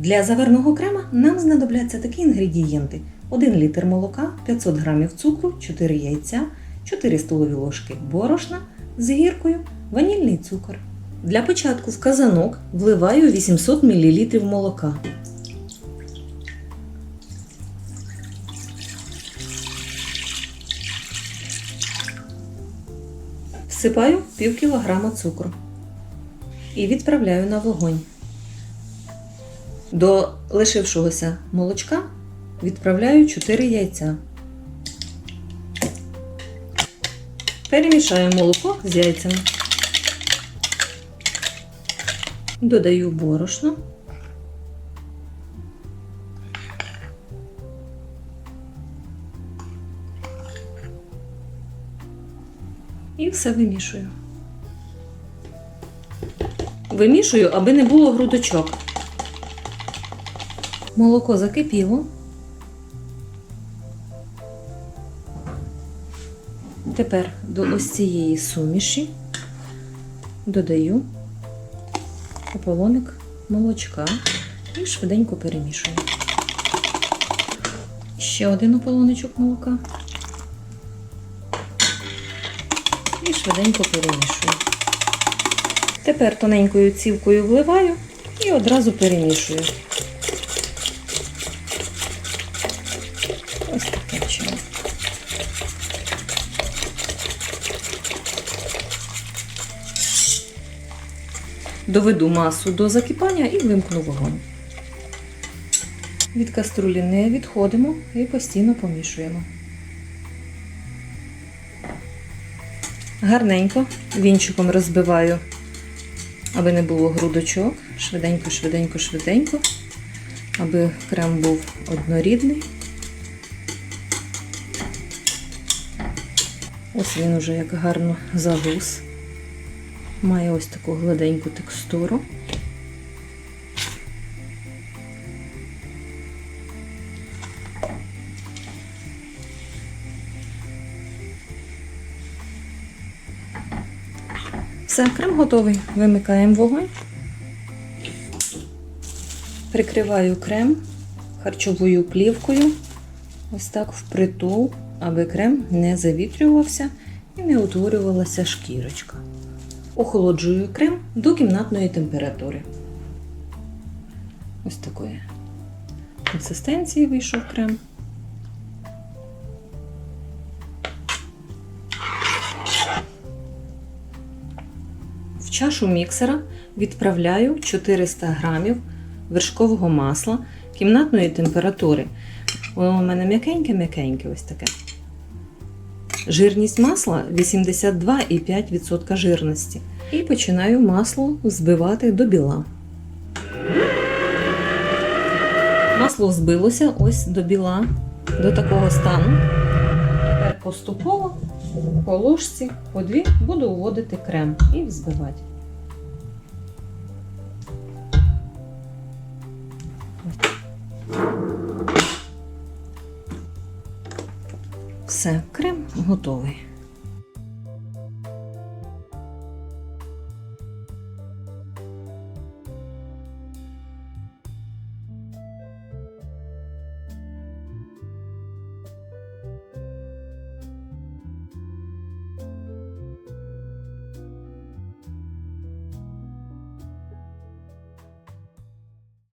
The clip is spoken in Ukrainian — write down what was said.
Для заварного крема нам знадобляться такі інгредієнти: 1 літр молока, 500 г цукру, 4 яйця, 4 столові ложки борошна з гіркою, ванільний цукор. Для початку в казанок вливаю 800 мл молока. Всипаю пів кілограма цукру і відправляю на вогонь. До лишившогося молочка відправляю 4 яйця. Перемішаю молоко з яйцями. Додаю борошно. І все вимішую. Вимішую, аби не було грудочок. Молоко закипіло. Тепер до ось цієї суміші додаю ополоник молочка і швиденько перемішую. Ще один ополоничок молока. І швиденько перемішую. Тепер тоненькою цівкою вливаю і одразу перемішую. Доведу масу до закипання і вимкну вогонь. Від каструлі не відходимо і постійно помішуємо. Гарненько вінчиком розбиваю, аби не було грудочок. Швиденько, швиденько, швиденько, аби крем був однорідний. Ось він уже як гарно загус. Має ось таку гладеньку текстуру. Все, крем готовий. Вимикаємо вогонь. Прикриваю крем харчовою плівкою. Ось так впритул, аби крем не завітрювався і не утворювалася шкірочка. Охолоджую крем до кімнатної температури. Ось такої консистенції вийшов крем. В чашу міксера відправляю 400 грамів вершкового масла кімнатної температури. Воно у мене м'якеньке-м'якеньке ось таке. Жирність масла 82,5% жирності. І починаю масло збивати до біла. Масло взбилося ось до біла, до такого стану. Тепер поступово по ложці по дві буду вводити крем і взбивати. Все, крем готовий.